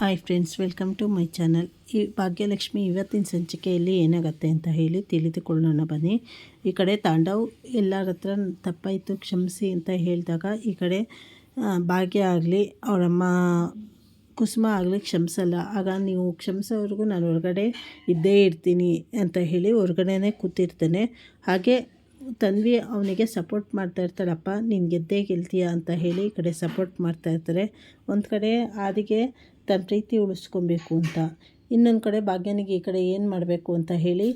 Hi friends welcome to my channel ಈ ಭಾಗ್ಯಲಕ್ಷ್ಮಿ ಇವತ್ತಿನ ಸಂಚಿಕೆಯಲ್ಲಿ ಏನಾಗುತ್ತೆ ಅಂತ ಹೇಳಿ ತಿಳಿದುಕೊಳ್ಳೋಣ ಬನ್ನಿ. ಈ ಕಡೆ ತಾಂಡವ್ ಎಲ್ಲರ ಹತ್ರ ತಪ್ಪಾಯಿತು, ಕ್ಷಮಿಸಿ ಅಂತ ಹೇಳಿದಾಗ ಈ ಕಡೆ ಭಾಗ್ಯ ಆಗಲಿ, ಅವರಮ್ಮ ಕುಸುಮ ಆಗಲಿ ಕ್ಷಮಿಸಲ್ಲ. ಆಗ ನೀವು ಕ್ಷಮಿಸೋವರೆಗೂ ನಾನು ಹೊರಗಡೆ ಇದ್ದೇ ಇರ್ತೀನಿ ಅಂತ ಹೇಳಿ ಹೊರಗಡೆನೇ ಕೂತಿರ್ತೇನೆ. ಹಾಗೆ ತನ್ವಿ ಅವನಿಗೆ ಸಪೋರ್ಟ್ ಮಾಡ್ತಾ ಇರ್ತಾಳಪ್ಪ, ನೀನು ಗೆದ್ದೇ ಗೆಲ್ತೀಯ ಅಂತ ಹೇಳಿ ಈ ಕಡೆ ಸಪೋರ್ಟ್ ಮಾಡ್ತಾ ಇರ್ತಾರೆ. ಒಂದು ಕಡೆ ಆದಿಗೆ ತನ್ನ ಪ್ರೀತಿ ಉಳಿಸ್ಕೊಬೇಕು ಅಂತ. ಇನ್ನೊಂದು ಕಡೆ ಭಾಗ್ಯನಿಗೆ ಈ ಕಡೆ ಏನು ಮಾಡಬೇಕು ಅಂತ ಹೇಳಿ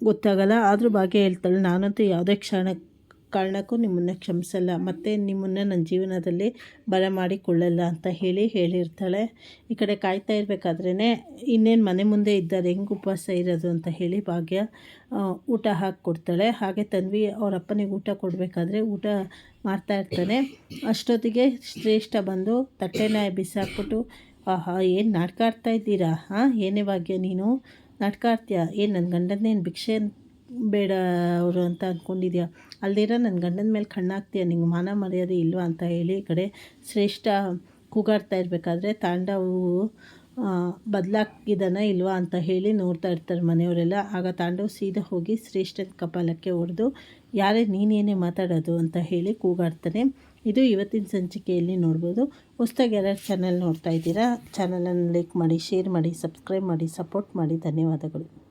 ಗೊತ್ತಾಗಲ್ಲ. ಆದರೂ ಭಾಗ್ಯ ಹೇಳ್ತಾಳೆ, ನಾನಂತೂ ಯಾವುದೇ ಕ್ಷಣ ಕಾರಣಕ್ಕೂ ನಿಮ್ಮನ್ನು ಕ್ಷಮಿಸಲ್ಲ, ಮತ್ತು ನಿಮ್ಮನ್ನು ನನ್ನ ಜೀವನದಲ್ಲಿ ಬರಮಾಡಿಕೊಳ್ಳಲ್ಲ ಅಂತ ಹೇಳಿ ಹೇಳಿರ್ತಾಳೆ. ಈ ಕಡೆ ಕಾಯ್ತಾ ಇರಬೇಕಾದ್ರೇ ಇನ್ನೇನು ಮನೆ ಮುಂದೆ ಇದ್ದಾರೆ, ಹೆಂಗೆ ಉಪವಾಸ ಇರೋದು ಅಂತ ಹೇಳಿ ಭಾಗ್ಯ ಊಟ ಊಟ ಹಾಕಿಕೊಡ್ತಾಳೆ. ಹಾಗೆ ತನ್ವಿ ಅವ್ರ ಅಪ್ಪನಿಗೆ ಊಟ ಕೊಡಬೇಕಾದ್ರೆ ಊಟ ಮಾಡ್ತಾ ಇರ್ತಾನೆ. ಅಷ್ಟೊತ್ತಿಗೆ ಶ್ರೇಷ್ಠ ಬಂದು ತಟ್ಟೆನ ಬಿಸಾಕ್ಬಿಟ್ಟು, ಆಹಾ, ಏನು ನಾಟಕ ಆಡ್ತಾ ಇದ್ದೀರಾ? ಹಾಂ, ಏನೇ ಭಾಗ್ಯ ನೀನು? ನಾಟಕ ಆಡ್ತೀಯಾ? ಏನು ನನ್ನ ಗಂಡನ್ನೇನು ಭಿಕ್ಷೆ ಬೇಡ ಅವರು ಅಂತ ಅಂದ್ಕೊಂಡಿದ್ಯಾ ಅಲ್ದಿರ ನನ್ನ ಗಂಡನ ಮೇಲೆ ಕಣ್ಣಾಕ್ತೀಯ ನಿಂಗೆ ಮಾನ ಮರ್ಯಾದೆ ಇಲ್ವಾ ಅಂತ ಹೇಳಿ ಈ ಕಡೆ ಶ್ರೇಷ್ಠ ಕೂಗಾಡ್ತಾ ಇರಬೇಕಾದ್ರೆ ತಾಂಡವು ಬದಲಾಗಿದ್ದಾನ ಇಲ್ವಾ ಅಂತ ಹೇಳಿ ನೋಡ್ತಾ ಇರ್ತಾರೆ ಮನೆಯವರೆಲ್ಲ. ಆಗ ತಾಂಡವ್ ಸೀದಾ ಹೋಗಿ ಶ್ರೇಷ್ಠನ ಕಪಾಲಕ್ಕೆ ಹೊಡೆದು ಯಾರೇ, ನೀನೇನೇ ಮಾತಾಡೋದು? ಅಂತ ಹೇಳಿ ಕೂಗಾಡ್ತಾನೆ. ಇದು ಇವತ್ತಿನ ಸಂಚಿಕೆಯಲ್ಲಿ ನೋಡ್ಬೋದು. ಹೊಸ್ದಾಗಿ ಯಾರ್ಯಾರು ಚಾನಲ್ ನೋಡ್ತಾ ಇದ್ದೀರಾ? ಚಾನಲನ್ನು ಲೈಕ್ ಮಾಡಿ, ಶೇರ್ ಮಾಡಿ, ಸಬ್ಸ್ಕ್ರೈಬ್ ಮಾಡಿ, ಸಪೋರ್ಟ್ ಮಾಡಿ. ಧನ್ಯವಾದಗಳು.